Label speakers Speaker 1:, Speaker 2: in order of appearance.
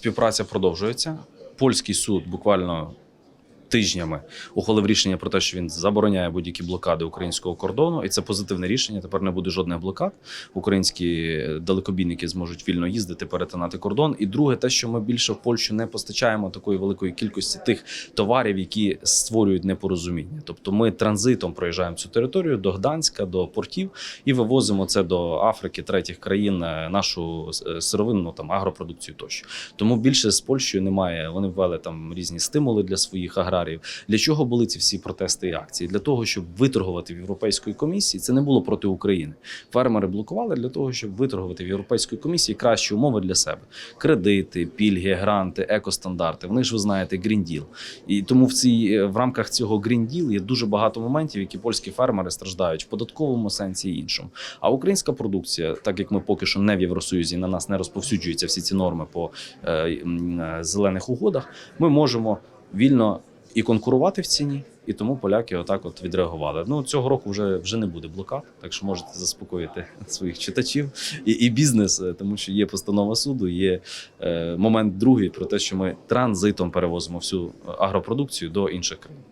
Speaker 1: співпраця продовжується. Польський суд буквально тижнями ухвалив рішення про те, що він забороняє будь-які блокади українського кордону, і це позитивне рішення. Тепер не буде жодних блокад. Українські далекобійники зможуть вільно їздити, перетинати кордон. І друге, те, що ми більше в Польщу не постачаємо такої великої кількості тих товарів, які створюють непорозуміння. Тобто ми транзитом проїжджаємо цю територію до Гданська, до портів і вивозимо це до Африки, третіх країн, е, нашу е, сировинну там агропродукцію тощо. Тому більше з Польщею немає. Вони ввели там різні стимули для своїх аграріїв. Для чого були ці всі протести і акції? Для того, щоб виторгувати в Європейської комісії. Це не було проти України. Фермери блокували для того, щоб виторгувати в Європейської комісії кращі умови для себе: кредити, пільги, гранти, екостандарти. Вони ж ви знаєте, Deal. І тому в цій в рамках цього Deal є дуже багато моментів, які польські фермери страждають в податковому сенсі і іншому. А українська продукція, так як ми поки що не в Євросоюзі, на нас не розповсюджуються всі ці норми по е, е, зелених угодах, ми можемо вільно і конкурувати в ціні, і тому поляки отак от відреагували. Ну цього року вже вже не буде блокад, так що можете заспокоїти своїх читачів і, і бізнес, е, тому що є постанова суду, є е, момент другий про те, що ми транзитом перевозимо всю агропродукцію до інших країн.